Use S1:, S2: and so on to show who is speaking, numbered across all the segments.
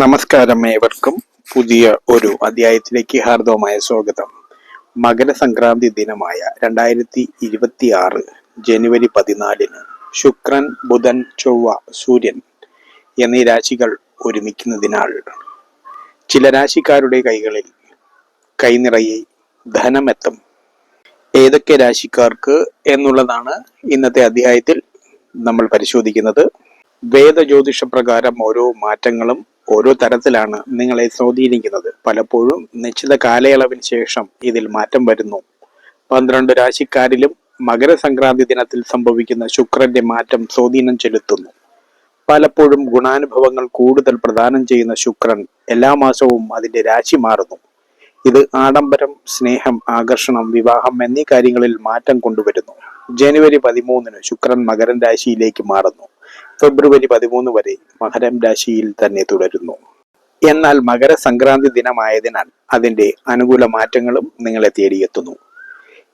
S1: നമസ്കാരം ഏവർക്കും. പുതിയ ഒരു അധ്യായത്തിലേക്ക് ഹാർദവമായ സ്വാഗതം. മകരസംക്രാന്തി ദിനമായ രണ്ടായിരത്തി ഇരുപത്തി ആറ് ജനുവരി പതിനാലിന് ശുക്രൻ ബുധൻ ചൊവ്വ സൂര്യൻ എന്നീ രാശികൾ ഒരുമിക്കുന്നതിനാൽ ചില രാശിക്കാരുടെ കൈകളിൽ കൈനിറയെ ധനമെത്തും. ഏതൊക്കെ രാശിക്കാർക്ക് എന്നുള്ളതാണ് ഇന്നത്തെ അധ്യായത്തിൽ നമ്മൾ പരിശോധിക്കുന്നത്. വേദജ്യോതിഷ പ്രകാരം ഓരോ മാറ്റങ്ങളും ഓരോ തരത്തിലാണ് നിങ്ങളെ സ്വാധീനിക്കുന്നത്. പലപ്പോഴും നിശ്ചിത കാലയളവിന് ശേഷം ഇതിൽ മാറ്റം വരുന്നു. പന്ത്രണ്ട് രാശിക്കാരിലും മകരസംക്രാന്തി ദിനത്തിൽ സംഭവിക്കുന്ന ശുക്രന്റെ മാറ്റം സ്വാധീനം ചെലുത്തുന്നു. പലപ്പോഴും ഗുണാനുഭവങ്ങൾ കൂടുതൽ പ്രദാനം ചെയ്യുന്ന ശുക്രൻ എല്ലാ മാസവും അതിന്റെ രാശി മാറുന്നു. ഇത് ആഡംബരം സ്നേഹം ആകർഷണം വിവാഹം എന്നീ കാര്യങ്ങളിൽ മാറ്റം കൊണ്ടുവരുന്നു. ജനുവരി പതിമൂന്നിന് ശുക്രൻ മകരൻ രാശിയിലേക്ക് മാറുന്നു. ഫെബ്രുവരി പതിമൂന്ന് വരെ മകരം രാശിയിൽ തന്നെ തുടരുന്നു. എന്നാൽ മകരസംക്രാന്തി ദിനമായതിനാൽ അതിന്റെ അനുകൂല മാറ്റങ്ങളും നിങ്ങളെ തേടിയെത്തുന്നു.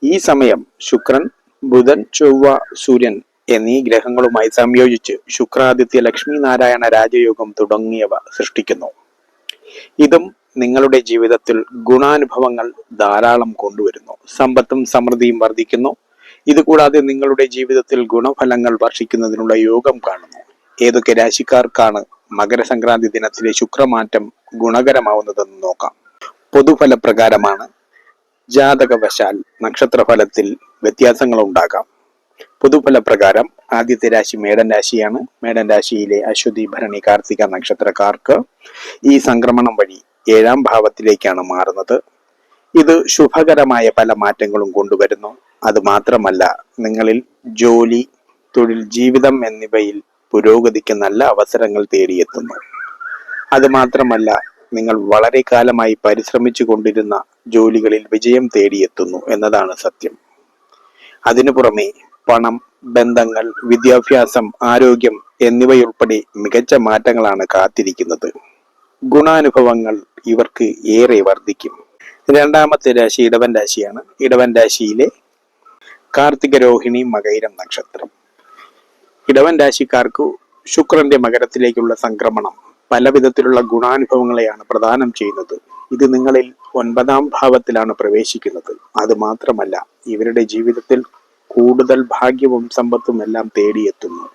S1: ഈ സമയം ശുക്രൻ ബുധൻ ചൊവ്വ സൂര്യൻ എന്നീ ഗ്രഹങ്ങളുമായി സംയോജിച്ച് ശുക്രാദിത്യ ലക്ഷ്മി നാരായണ രാജയോഗം തുടങ്ങിയവ സൃഷ്ടിക്കുന്നു. ഇതും നിങ്ങളുടെ ജീവിതത്തിൽ ഗുണാനുഭവങ്ങൾ ധാരാളം കൊണ്ടുവരുന്നു. സമ്പത്തും സമൃദ്ധിയും വർദ്ധിക്കുന്നു. ഇതുകൂടാതെ നിങ്ങളുടെ ജീവിതത്തിൽ ഗുണഫലങ്ങൾ വർഷിക്കുന്നതിനുള്ള യോഗം കാണുന്നു. ഏതൊക്കെ രാശിക്കാർക്കാണ് മകരസംക്രാന്തി ദിനത്തിലെ ശുക്രമാറ്റം ഗുണകരമാവുന്നതെന്ന് നോക്കാം. പൊതുഫലപ്രകാരമാണ് ജാതകവശാൽ നക്ഷത്രഫലത്തിൽ വ്യത്യാസങ്ങൾ ഉണ്ടാകാം പൊതുഫല പ്രകാരം ആദ്യത്തെ രാശി മേടൻ രാശിയാണ്. മേടൻ രാശിയിലെ അശ്വതി ഭരണി കാർത്തിക നക്ഷത്രക്കാർക്ക് ഈ സംക്രമണം വഴി ഏഴാം ഭാവത്തിലേക്കാണ് മാറുന്നത്. ഇത് ശുഭകരമായ പല മാറ്റങ്ങളും കൊണ്ടുവരുന്നു. അത് മാത്രമല്ല നിങ്ങളിൽ ജോലി തൊഴിൽ ജീവിതം എന്നിവയിൽ പുരോഗതിക്ക് നല്ല അവസരങ്ങൾ തേടിയെത്തുന്നു. അത് മാത്രമല്ല നിങ്ങൾ വളരെ കാലമായി പരിശ്രമിച്ചു കൊണ്ടിരുന്ന ജോലികളിൽ വിജയം തേടിയെത്തുന്നു എന്നതാണ് സത്യം. അതിനു പുറമെ പണം ബന്ധങ്ങൾ വിദ്യാഭ്യാസം ആരോഗ്യം എന്നിവയുൾപ്പെടെ മികച്ച മാറ്റങ്ങളാണ് കാത്തിരിക്കുന്നത്. ഗുണാനുഭവങ്ങൾ ഇവർക്ക് ഏറെ വർദ്ധിക്കും. രണ്ടാമത്തെ രാശി ഇടവൻ രാശിയാണ്. ഇടവൻ രാശിയിലെ കാർത്തിക രോഹിണി മകൈരം നക്ഷത്രം. ഇടവൻ രാശിക്കാർക്ക് ശുക്രന്റെ മകരത്തിലേക്കുള്ള സംക്രമണം പല വിധത്തിലുള്ള ഗുണാനുഭവങ്ങളെയാണ് പ്രദാനം ചെയ്യുന്നത്. ഇത് നിങ്ങളിൽ ഒൻപതാം ഭാവത്തിലാണ് പ്രവേശിക്കുന്നത്. അത് മാത്രമല്ല ഇവരുടെ ജീവിതത്തിൽ കൂടുതൽ ഭാഗ്യവും സമ്പത്തും എല്ലാം തേടിയെത്തുന്നു.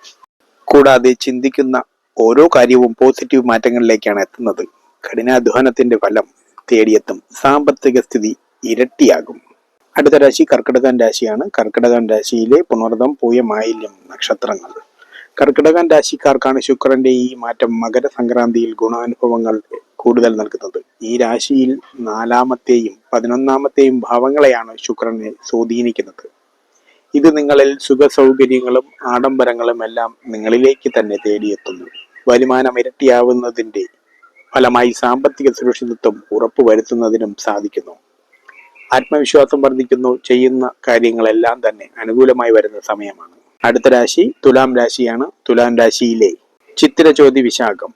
S1: കൂടാതെ ചിന്തിക്കുന്ന ഓരോ കാര്യവും പോസിറ്റീവ് മാറ്റങ്ങളിലേക്കാണ് എത്തുന്നത്. കഠിനാധ്വാനത്തിന്റെ ഫലം തേടിയെത്തും. സാമ്പത്തിക സ്ഥിതി ഇരട്ടിയാകും. അടുത്ത രാശി കർക്കിടകൻ രാശിയാണ്. കർക്കിടകൻ രാശിയിലെ പുണർദം പൂയ മാലിന്യം നക്ഷത്രങ്ങൾ. കർക്കിടകൻ രാശിക്കാർക്കാണ് ശുക്രന്റെ ഈ മാറ്റം മകര മകരസംക്രാന്തിയിൽ ഗുണാനുഭവങ്ങൾ കൂടുതൽ നൽകുന്നത്. ഈ രാശിയിൽ നാലാമത്തെയും പതിനൊന്നാമത്തെയും ഭാവങ്ങളെയാണ് ശുക്രനെ സ്വാധീനിക്കുന്നത്. ഇത് നിങ്ങളിൽ സുഖ സൗകര്യങ്ങളും ആഡംബരങ്ങളും എല്ലാം നിങ്ങളിലേക്ക് തന്നെ തേടിയെത്തുന്നു. വരുമാനം ഇരട്ടിയാവുന്നതിന്റെ ഫലമായി സാമ്പത്തിക സുരക്ഷിതത്വം ഉറപ്പുവരുത്തുന്നതിനും സാധിക്കുന്നു. ആത്മവിശ്വാസം വർദ്ധിക്കുന്നു ചെയ്യുന്ന കാര്യങ്ങളെല്ലാം തന്നെ അനുകൂലമായി വരുന്ന സമയമാണ്. അടുത്ത രാശി തുലാം രാശിയാണ്. തുലാം രാശിയിലെ ചിത്തിരചോതി വിശാഖം.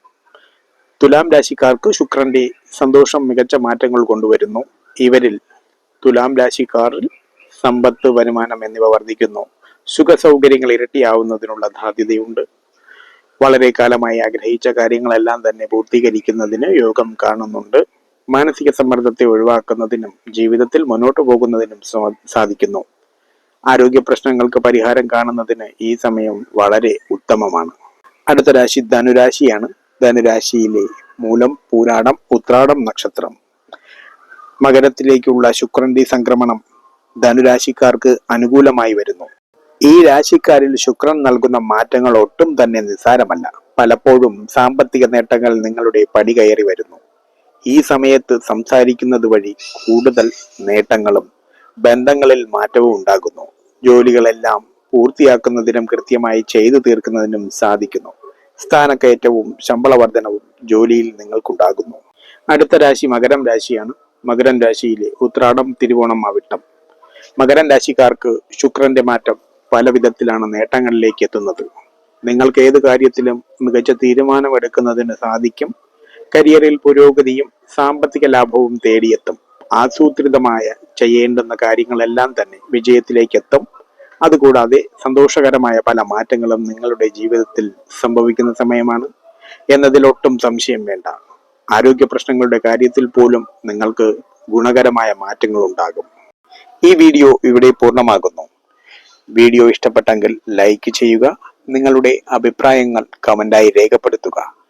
S1: തുലാം രാശിക്കാർക്ക് ശുക്രന്റെ സന്തോഷം മികച്ച മാറ്റങ്ങൾ കൊണ്ടുവരുന്നു. ഇവരിൽ തുലാം രാശിക്കാരിൽ സമ്പത്ത് വരുമാനം എന്നിവ വർദ്ധിക്കുന്നു. സുഖ സൗകര്യങ്ങൾ ഇരട്ടിയാവുന്നതിനുള്ള സാധ്യതയുണ്ട് വളരെ കാലമായി ആഗ്രഹിച്ച കാര്യങ്ങളെല്ലാം തന്നെ പൂർത്തീകരിക്കുന്നതിന് യോഗം കാണുന്നുണ്ട്. മാനസിക സമ്മർദ്ദത്തെ ഒഴിവാക്കുന്നതിനും ജീവിതത്തിൽ മുന്നോട്ടു പോകുന്നതിനും സാധിക്കുന്നു. ആരോഗ്യ പ്രശ്നങ്ങൾക്ക് പരിഹാരം കാണുന്നതിന് ഈ സമയം വളരെ ഉത്തമമാണ്. അടുത്ത രാശി ധനുരാശിയാണ്. ധനുരാശിയിലെ മൂലം പൂരാടം ഉത്രാടം നക്ഷത്രം. മകരത്തിലേക്കുള്ള ശുക്രന്റെ സംക്രമണം ധനുരാശിക്കാർക്ക് അനുകൂലമായി വരുന്നു. ഈ രാശിക്കാരിൽ ശുക്രൻ നൽകുന്ന മാറ്റങ്ങൾ ഒട്ടും തന്നെ നിസ്സാരമല്ല. പലപ്പോഴും സാമ്പത്തിക നേട്ടങ്ങൾ നിങ്ങളുടെ പടി കയറി വരുന്നു. ഈ സമയത്ത് സംസാരിക്കുന്നത് വഴി കൂടുതൽ നേട്ടങ്ങളും ബന്ധങ്ങളിൽ മാറ്റവും ഉണ്ടാകുന്നു. ജോലികളെല്ലാം പൂർത്തിയാക്കുന്നതിനും കൃത്യമായി ചെയ്തു തീർക്കുന്നതിനും സാധിക്കുന്നു. സ്ഥാനക്കയറ്റവും ശമ്പള വർധനവും ജോലിയിൽ നിങ്ങൾക്കുണ്ടാകുന്നു. അടുത്ത രാശി മകരം രാശിയാണ്. മകരം രാശിയിലെ ഉത്രാടം തിരുവോണം അവിട്ടം മകരം രാശിക്കാർക്ക് ശുക്രന്റെ മാറ്റം പല വിധത്തിലാണ് നേട്ടങ്ങളിലേക്ക് എത്തുന്നത്. നിങ്ങൾക്ക് ഏത് കാര്യത്തിലും മികച്ച തീരുമാനമെടുക്കുന്നതിന് സാധിക്കും. കരിയറിൽ പുരോഗതിയും സാമ്പത്തിക ലാഭവും തേടിയെത്തും. ആസൂത്രിതമായ ചെയ്യേണ്ടുന്ന കാര്യങ്ങളെല്ലാം തന്നെ വിജയത്തിലേക്ക് എത്തും അതുകൂടാതെ സന്തോഷകരമായ പല മാറ്റങ്ങളും നിങ്ങളുടെ ജീവിതത്തിൽ സംഭവിക്കുന്ന സമയമാണ്. എന്നതിൽ ഒട്ടും സംശയം വേണ്ട. ആരോഗ്യ പ്രശ്നങ്ങളുടെ കാര്യത്തിൽ പോലും നിങ്ങൾക്ക് ഗുണകരമായ മാറ്റങ്ങൾ ഉണ്ടാകും ഈ വീഡിയോ ഇവിടെ പൂർണമാകുന്നു. വീഡിയോ ഇഷ്ടപ്പെട്ടെങ്കിൽ ലൈക്ക് ചെയ്യുക. നിങ്ങളുടെ അഭിപ്രായങ്ങൾ കമന്റായി രേഖപ്പെടുത്തുക.